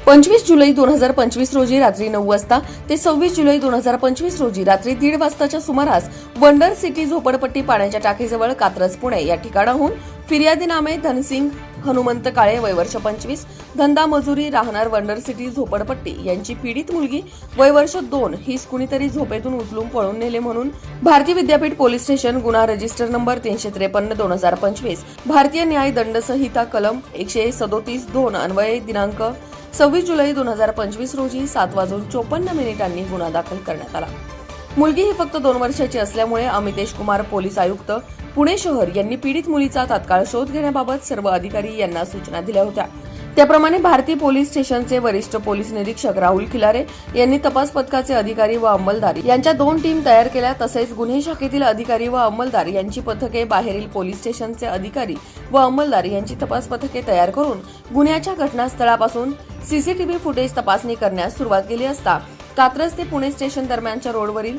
पंचवीस जुलै दोन हजार पंचवीस रोजी रात्री नऊ वाजता ते सव्वीस जुलै दोन हजार पंचवीस रोजी रात्री दीड वाजताच्या सुमारास वंडर सिटी झोपडपट्टी पाण्याच्या टाकीजवळ कात्रज पुणे या ठिकाणाहून फिर्यादीनामे धनसिंग हनुमंत काळे वय वर्ष पंचवीस धंदा मजुरी राहणार वंडर सिटी झोपडपट्टी यांची पीडित मुलगी वय वर्ष दोन हीच कुणीतरी झोपेतून उचलून पळून नेले म्हणून भारतीय विद्यापीठ पोलीस स्टेशन गुन्हा रजिस्टर नंबर तीनशे त्रेपन्न दोन हजार पंचवीस भारतीय न्याय दंड संहिता कलम एकशे सदोतीस दोन अन्वये दिनांक सव्वीस जुलै दोन हजार पंचवीस रोजी सात वाजून चोपन्न मिनिटांनी गुन्हा दाखल करण्यात आला. मुलगी ही फक्त दोन वर्षाची असल्यामुळे अमितेश कुमार पोलीस आयुक्त पुणे शहर यांनी पीडित मुलीचा तात्काळ शोध घेण्याबाबत सर्व अधिकारी यांना सूचना दिल्या होत्या. त्याप्रमाणे भारतीय पोलीस स्टेशनचे वरिष्ठ पोलीस निरीक्षक राहुल खिलारे यांनी तपास पथकाचे अधिकारी व अंमलदार यांच्या दोन टीम तयार केल्या. तसेच गुन्हे शाखेतील अधिकारी व अंमलदार यांची पथके बाहेरील पोलीस स्टेशनचे अधिकारी व अंमलदार यांची तपास पथके तयार करून गुन्ह्याच्या घटनास्थळापासून सीसीटीव्ही फुटेज तपासणी करण्यास सुरुवात केली असता कात्रज ते पुणे स्टेशन दरम्यानच्या रोडवरील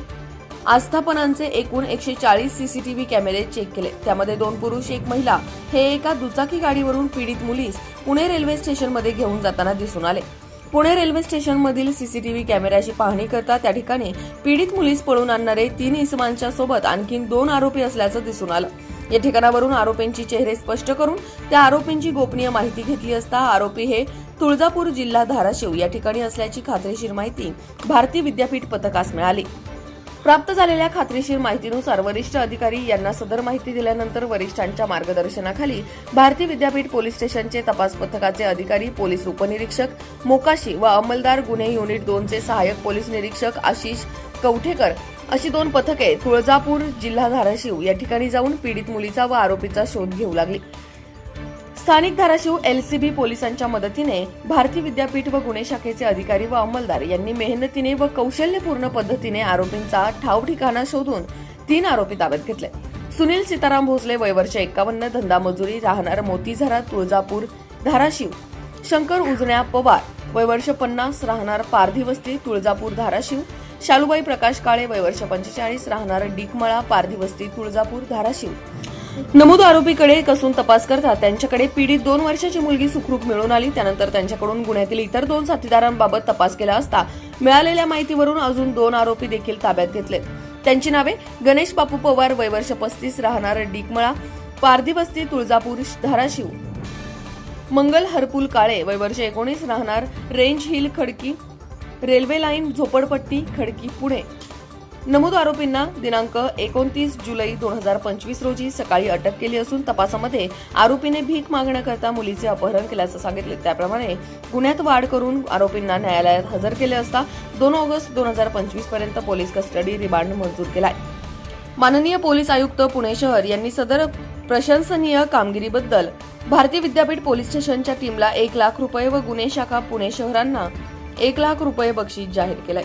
आस्थापनांचे एकूण एकशे चाळीस सीसीटीव्ही कॅमेरे चेक केले. त्यामध्ये दोन पुरुष एक महिला. हे एका दुचाकी गाडीवरून पीडित मुलीस पुणे रेल्वे स्टेशनमध्ये घेऊन जाताना दिसून आले. पुणे रेल्वे स्टेशनमधील सीसीटीव्ही कॅमेऱ्याची पाहणी करता त्या ठिकाणी पीडित मुलीस पळून आणणारे तीन इसमांच्या सोबत आणखी दोन आरोपी असल्याचं दिसून आलं. या ठिकाणावरून आरोपींची चेहरे स्पष्ट करून त्या आरोपींची गोपनीय माहिती घेतली असता आरोपी हे तुळजापूर जिल्हा धाराशिव या ठिकाणी असल्याची खात्रीशीर माहिती भारतीय विद्यापीठ पथकास मिळाली. प्राप्त झालेल्या खात्रीशीर माहितीनुसार वरिष्ठ अधिकारी यांना सदर माहिती दिल्यानंतर वरिष्ठांच्या मार्गदर्शनाखाली भारतीय विद्यापीठ पोलीस स्टेशनचे तपास पथकाचे अधिकारी पोलीस उपनिरीक्षक मोकाशी व अंमलदार गुन्हे युनिट दोनचे सहाय्यक पोलीस निरीक्षक आशिष कवठेकर अशी दोन पथके तुळजापूर जिल्हा धाराशिव या ठिकाणी जाऊन पीडित मुलीचा व आरोपीचा शोध घेऊ लागली. स्थानिक धाराशिव एलसीबी पोलिसांच्या मदतीने भारती विद्यापीठ व गुन्हे शाखेचे अधिकारी व अंमलदार यांनी मेहनतीने व कौशल्यपूर्ण पद्धतीने आरोपींचा ठाव ठिकाणा शोधून तीन आरोपी ताब्यात घेतले. सुनील सीताराम भोसले वय वर्ष एकावन्न धंदा मजुरी राहणार मोतीझरा तुळजापूर धाराशिव. शंकर उजण्या पवार वय वर्ष पन्नास राहणार पारधीवस्ती तुळजापूर धाराशिव. शालूबाई प्रकाश काळे वय वर्ष पंचेचाळीस राहणार डिकमळा पारधीवस्ती तुळजापूर धाराशिव. नमूद आरोपीकडे कसून तपास करता त्यांच्याकडे पीडित दोन वर्षाची मुलगी सुखरूप मिळून आली. त्यानंतर त्यांच्याकडून गुन्ह्यातील इतर दोन साथीदारांबाबत तपास केला असता मिळालेल्या माहितीवरून अजून दोन आरोपी देखील ताब्यात घेतले. त्यांची नावे गणेश बापू पवार वयवर्ष पस्तीस राहणार डिकमळा पारधीवस्ती तुळजापूर धाराशिव. मंगल हरपुल काळे वयवर्ष एकोणीस राहणार Range Hill Khadki railway line झोपडपट्टी खडकी पुणे. नमूद आरोपींना दिनांक एकोणतीस जुलै दोन हजार पंचवीस रोजी सकाळी अटक केली असून तपासामध्ये आरोपीने भीक मागण्याकरता मुलीचे अपहरण केल्याचं सांगितले. त्याप्रमाणे गुन्ह्यात वाढ करून आरोपींना न्यायालयात हजर केले असता दोन ऑगस्ट दोन हजार पंचवीसपर्यंत पोलीस कस्टडी रिमांड मंजूर केलाय. माननीय पोलीस आयुक्त पुणे शहर यांनी सदर प्रशंसनीय कामगिरीबद्दल भारतीय विद्यापीठ पोलीस स्टेशनच्या टीमला एक लाख रुपये व गुन्हे शाखा पुणे शहरांना एक लाख रुपये बक्षीस जाहीर केलंय.